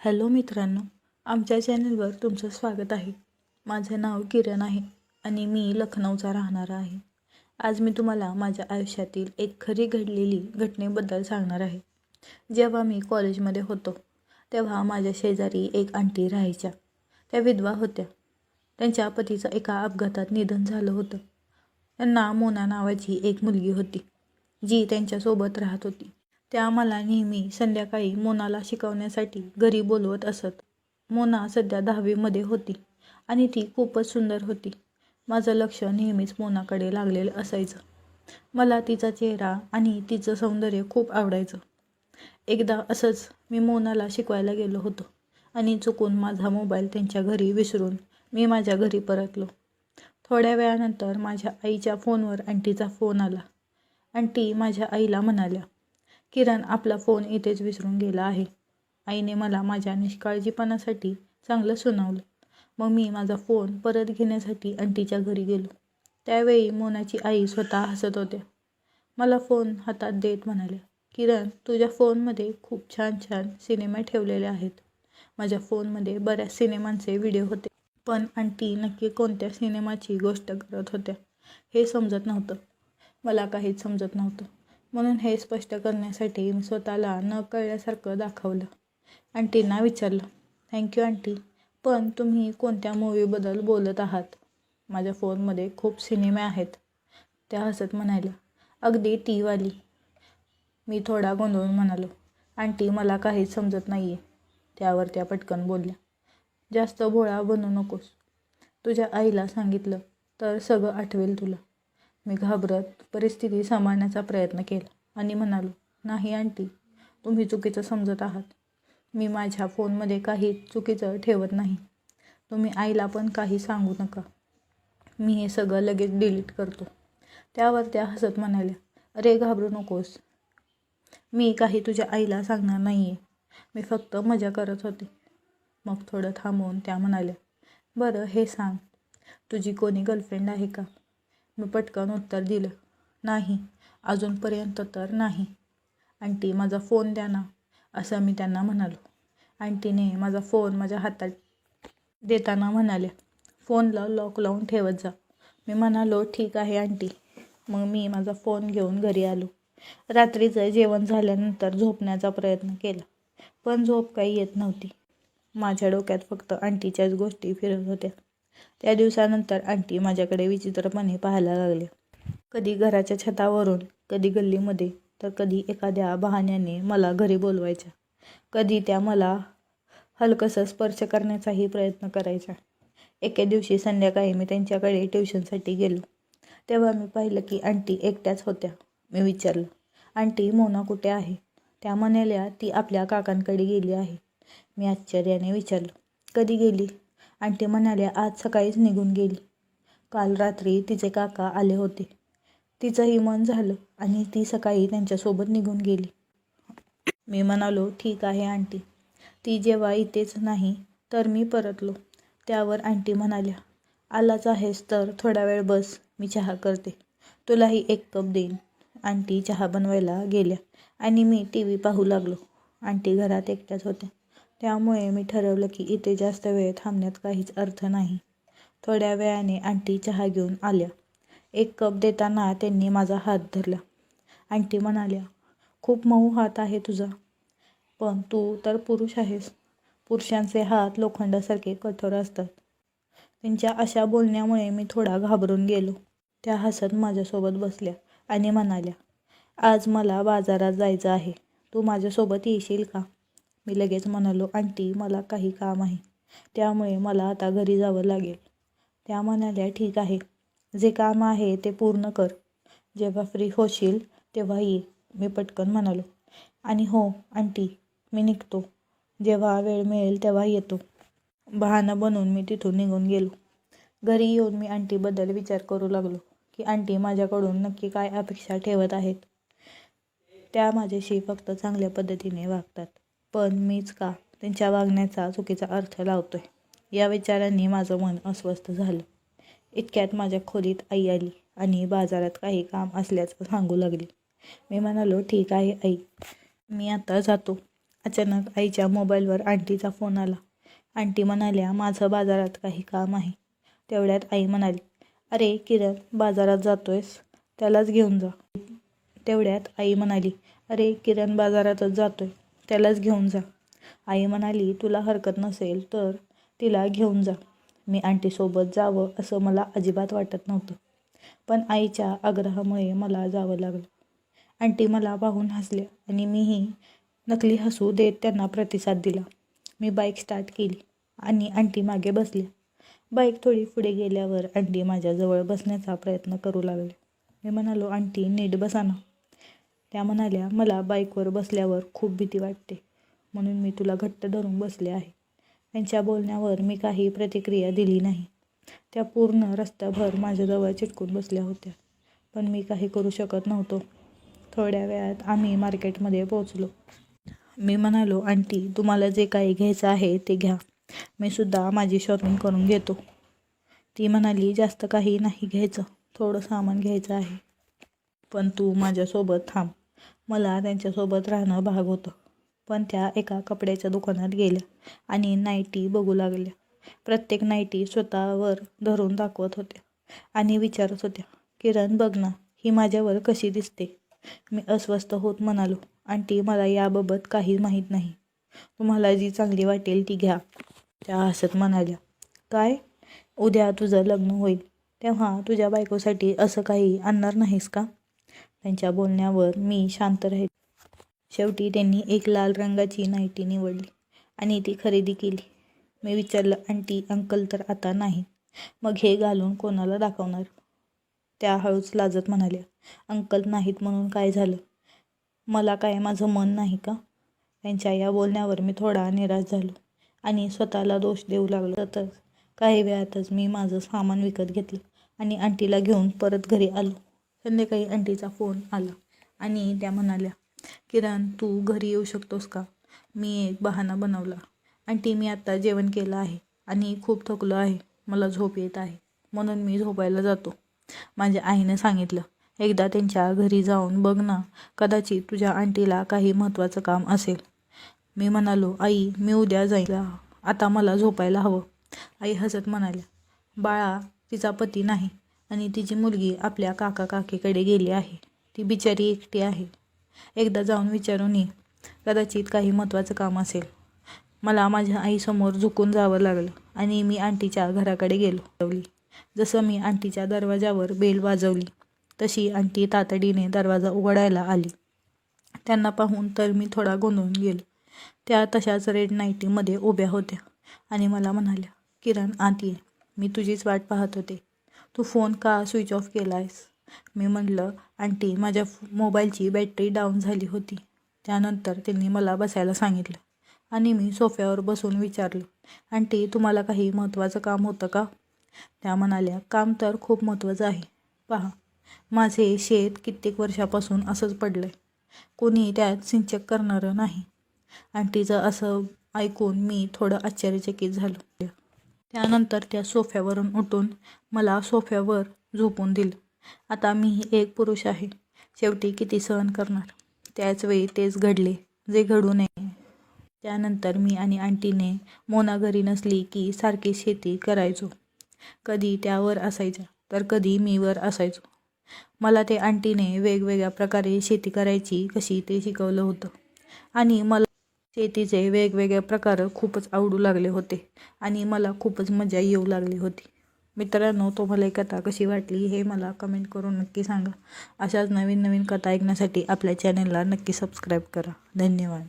Hello मित्रांनो आमच्या चॅनलवर तुमचं स्वागत आहे. माझं नाव किरण आहे आणि मी लखनौचा राहणारा आहे. आज मी तुम्हाला माझ्या आयुष्यातील एक खरी घडलेली घटनेबद्दल सांगणार आहे. जेव्हा मी कॉलेजमध्ये होतो तेव्हा माझ्या शेजारी एक आंटी राहायच्या. त्या विधवा होत्या. त्यांच्या पतीचं एका अपघातात निधन झालं होतं. त्यांना मोना नावाची एक मुलगी होती जी त्यांच्यासोबत राहत होती. त्या मला नेहमी संध्याकाळी मोनाला शिकवण्यासाठी घरी बोलवत असत. मोना सध्या दहावीमध्ये होती आणि ती खूपच सुंदर होती. माझं लक्ष नेहमीच मोनाकडे लागलेलं असायचं. मला तिचा चेहरा आणि तिचं सौंदर्य खूप आवडायचं. एकदा असंच मी मोनाला शिकवायला गेलो होतो आणि चुकून माझा मोबाईल त्यांच्या घरी विसरून मी माझ्या घरी परतलो. थोड्या वेळानंतर माझ्या आईच्या फोनवर आंटीचा फोन आला. आंटी माझ्या आईला म्हणाल्या किरण आपला फोन इथेच विसरून गेला आहे. आईने मला माझ्या निष्काळजीपणासाठी चांगलं सुनावलं. मग मी माझा फोन परत घेण्यासाठी आंटीच्या घरी गेलो. त्यावेळी मोनाची आई स्वतः हसत होत्या मला फोन हातात देत म्हणाल्या किरण तुझ्या फोनमध्ये खूप छान छान सिनेमे ठेवलेले आहेत. माझ्या फोनमध्ये बऱ्याच सिनेमांचे व्हिडिओ होते. पण आंटी नक्की कोणत्या सिनेमाची गोष्ट करत होत्या हे समजत नव्हतं. मला काहीच समजत नव्हतं. म्हणून हे स्पष्ट करण्यासाठी मी स्वतःला न कळल्यासारखं दाखवलं. आंटींना विचारलं थँक्यू आंटी. पण तुम्ही कोणत्या मूवीबद्दल बोलत आहात? माझ्या फोनमध्ये खूप सिनेमे आहेत. त्या हसत म्हणाल्या अगदी टीवाली मी थोडा गोंधळून म्हणालो आंटी मला काहीच समजत नाही आहे त्यावर त्या पटकन बोलल्या जास्त भोळा बनू नकोस. तुझ्या आईला सांगितलं तर सगळं आठवेल तुला. मी घाबरत परिस्थिती सांभाळण्याचा प्रयत्न केला आणि म्हणालो नाही आंटी. तुम्ही चुकीचं समजत आहात. मी माझ्या फोनमध्ये काही चुकीचं ठेवत नाही. तुम्ही आईला पण काही सांगू नका. मी हे सगळं लगेच डिलीट करतो. त्यावर त्या हसत म्हणाल्या अरे घाबरू नकोस. मी काही तुझ्या आईला सांगणार नाही आहे मी फक्त मजा करत होते. मग थोडं थांबवून त्या म्हणाल्या बरं हे सांग. तुझी कोणी गर्लफ्रेंड आहे का? मी पटकन उत्तर दिलं. नाही अजूनपर्यंत तर नाही. आंटी माझा फोन द्या ना असं मी त्यांना म्हणालो. आंटीने माझा फोन माझ्या हातात देताना म्हणाल्या फोनला लॉक लावून ठेवत जा. मी म्हणालो ठीक आहे आंटी. मग मी माझा फोन घेऊन घरी आलो. रात्रीचं जेवण झाल्यानंतर झोपण्याचा प्रयत्न केला पण झोप काही येत नव्हती. माझ्या डोक्यात फक्त आंटीच्याच गोष्टी फिरत होत्या. त्या दिवसानंतर आंटी माझ्याकडे विचित्रपणे पाहायला लागले. कधी घराच्या छतावरून कधी गल्लीमध्ये तर कधी एखाद्या बहाण्याने मला घरी बोलवायच्या. कधी त्या मला हलकंसं स्पर्श करण्याचाही प्रयत्न करायचा एके दिवशी संध्याकाळी मी त्यांच्याकडे ट्युशनसाठी गेलो. तेव्हा मी पाहिलं की आंटी एकट्याच होत्या. मी विचारलं आंटी मोना कुठे आहे? त्या म्हणाल्या ती आपल्या काकांकडे गेली आहे. मी आश्चर्याने विचारलं कधी गेली? आंटी म्हणाल्या आज सकाळीच निघून गेली. काल रात्री तिचे काका आले होते. तिचंही मन झालं आणि ती सकाळी त्यांच्यासोबत निघून गेली. मी म्हणालो ठीक आहे आंटी. ती जेव्हा इथेच नाही तर मी परतलो. त्यावर आंटी म्हणाल्या आलाच आहेस तर थोडा वेळ बस मी चहा करते. तुलाही एक कप देईन. आंटी चहा बनवायला गेल्या आणि मी टी व्ही पाहू लागलो. आंटी घरात एकट्याच होत्या. त्यामुळे मी ठरवलं की इथे जास्त वेळ थांबण्यात काहीच अर्थ नाही. थोड्या वेळाने आंटी चहा घेऊन आल्या. एक कप देताना त्यांनी माझा हात धरला. आंटी म्हणाल्या खूप मऊ हात आहे तुझा. पण तू तर पुरुष आहेस. पुरुषांचे हात लोखंडासारखे कठोर असतात. त्यांच्या अशा बोलण्यामुळे मी थोडा घाबरून गेलो. त्या हसत माझ्यासोबत बसल्या आणि म्हणाल्या आज मला बाजारात जायचं आहे. तू माझ्यासोबत येशील का? मी लगेच म्हणालो आंटी मला काही काम आहे. त्यामुळे मला आता घरी जावं लागेल. त्या म्हणाल्या ठीक आहे. जे काम आहे ते पूर्ण कर. जेव्हा फ्री होशील तेव्हा ये. मी पटकन म्हणालो. आणि हो आंटी मी निघतो. जेव्हा वेळ मिळेल तेव्हा येतो. बहाणं बनवून मी तिथून निघून गेलो. घरी येऊन मी आंटीबद्दल विचार करू लागलो की आंटी माझ्याकडून नक्की काय अपेक्षा ठेवत आहेत. त्या माझ्याशी फक्त चांगल्या पद्धतीने वागतात. पण मीच का? त्यांच्या वागण्याचा चुकीचा अर्थ लावतोय. या विचारांनी माझं मन अस्वस्थ झालं. इतक्यात माझ्या खोलीत आई आली आणि बाजारात काही काम असल्याचं सांगू लागली. मी म्हणालो ठीक आहे आई. मी आता जातो. अचानक आईच्या मोबाईलवर आंटीचा फोन आला. आंटी म्हणाल्या माझं बाजारात काही काम आहे. तेवढ्यात आई म्हणाली अरे किरण बाजारात जातोयस? त्यालाच घेऊन जा. तेवढ्यात आई म्हणाली अरे किरण बाजारातच जातोय. त्यालाच घेऊन जा. आई म्हणाली तुला हरकत नसेल तर तिला घेऊन जा. मी आंटीसोबत जावं असं मला अजिबात वाटत नव्हतं. पण आईच्या आग्रहामुळे मला जावं लागलं. आंटी मला पाहून हसल्या आणि मीही नकली हसू देत त्यांना प्रतिसाद दिला. मी बाईक स्टार्ट केली आणि आंटी मागे बसल्या. बाईक थोडी पुढे गेल्यावर आंटी माझ्याजवळ बसण्याचा प्रयत्न करू लागले मी म्हणालो आंटी नीट बसा ना. त्या म्हणाल्या मला बाईकवर बसल्यावर खूप भीती वाटते. म्हणून मी तुला घट्ट धरून बसले आहे. त्यांच्या बोलण्यावर मी काही प्रतिक्रिया दिली नाही. त्या पूर्ण रस्त्याभर माझ्याजवळ चिटकून बसल्या होत्या. पण मी काही करू शकत नव्हतो. थोड्या वेळात आम्ही मार्केटमध्ये पोहोचलो. मी म्हणालो आंटी तुम्हाला जे काही घ्यायचं आहे ते घ्या. मी सुद्धा माझी शॉपिंग करून घेतो. ती म्हणाली जास्त काही नाही घ्यायचं. थोडं सामान घ्यायचं आहे. पण तू माझ्यासोबत थांब. मला त्यांच्यासोबत राहणं भाग होतं. पण त्या एका कपड्याच्या दुकानात गेल्या आणि नाईटी बघू लागल्या. प्रत्येक नाईटी स्वतःवर धरून दाखवत होत्या आणि विचारत होत्या किरण बघ ना ही माझ्यावर कशी दिसते? मी अस्वस्थ होत म्हणालो आंटी मला याबाबत काही माहीत नाही. तुम्हाला जी चांगली वाटेल ती घ्या. त्या हसत म्हणाल्या काय? उद्या तुझं लग्न होईल. तेव्हा तुझ्या बायकोसाठी असं काही आणणार नाहीस का? त्यांच्या बोलण्यावर मी शांत राहील. शेवटी त्यांनी एक लाल रंगाची नाईटी निवडली आणि ती खरेदी केली. मी विचारलं आंटी अंकल तर आता नाही मग हे घालून कोणाला दाखवणार? त्या हळूच लाजत म्हणाल्या अंकल नाहीत म्हणून काय झालं? मला काय माझं मन नाही का? त्यांच्या या बोलण्यावर मी थोडा निराश झालो आणि स्वतःला दोष देऊ लागलो. तर काही वेळातच मी माझं सामान विकत घेतलं आणि आंटीला घेऊन परत घरी आलो. संध्याकाळी आंटीचा फोन आला आणि त्या म्हणाल्या किरण तू घरी येऊ शकतोस का? मी एक बहाणा बनवला. आंटी मी आत्ता जेवण केलं आहे आणि खूप थकलो आहे. मला झोप येत आहे. म्हणून मी झोपायला जातो. माझ्या आईनं सांगितलं एकदा त्यांच्या घरी जाऊन बघ ना कदाचित तुझ्या आंटीला काही महत्त्वाचं काम असेल. मी म्हणालो आई मी उद्या जाईल आता मला झोपायला हवं. आई हसत म्हणाल्या बाळा तिचा पती नाही. आणि तिची मुलगी आपल्या काका काकीकडे गेली आहे. ती बिचारी एकटी आहे. एकदा जाऊन विचारून ये. कदाचित काही महत्त्वाचं काम असेल. मला माझ्या आईसमोर झुकून जावं लागलं आणि मी आंटीच्या घराकडे गेलो. जसं मी आंटीच्या दरवाजावर बेल वाजवली तशी आंटी तातडीने दरवाजा उघडायला आली. त्यांना पाहून तर मी थोडा गोंधळून गेलो. त्या तशाच रेड नाईटीमध्ये उभ्या होत्या आणि मला म्हणाल्या किरण आत ये मी तुझीच वाट पाहत होते. तू फोन का स्विच ऑफ केला आहेस मी म्हटलं आंटी माझ्या मोबाईलची बॅटरी डाऊन झाली होती. त्यानंतर त्यांनी मला बसायला सांगितलं आणि मी सोफ्यावर बसून विचारलं आंटी तुम्हाला काही महत्त्वाचं काम होतं का? त्या म्हणाल्या काम तर खूप महत्त्वाचं आहे. पहा माझे शेत कित्येक वर्षापासून असंच पडलं आहे कोणी त्यात सिंचक करणारं नाही. आंटीचं असं ऐकून मी थोडं आश्चर्यचकित झालो. त्यानंतर त्या सोफ्यावरून उठून मला सोफ्यावर झोपून दिलं. आता मी एक पुरुष आहे. शेवटी किती सहन करणार? त्याच वेळी तेच घडले जे घडू नये. त्यानंतर मी आणि आंटीने मोना घरी नसली की सारखी शेती करायचो. कधी त्यावर असायच्या तर कधी मीवर असायचो. मला ते आंटीने वेगवेगळ्या प्रकारे शेती करायची कशी ते शिकवलं होतं. आणि मला शेतीचे वेगवेगळे प्रकार खूपच आवडू लागले होते आणि मला खूपच मजा येऊ लागली होती. मित्रांनो तुम्हाला ही कथा कशी वाटली हे मला कमेंट करून नक्की सांगा. अशाच नवीन नवीन कथा ऐकण्यासाठी आपल्या चॅनलला नक्की सबस्क्राईब करा. धन्यवाद.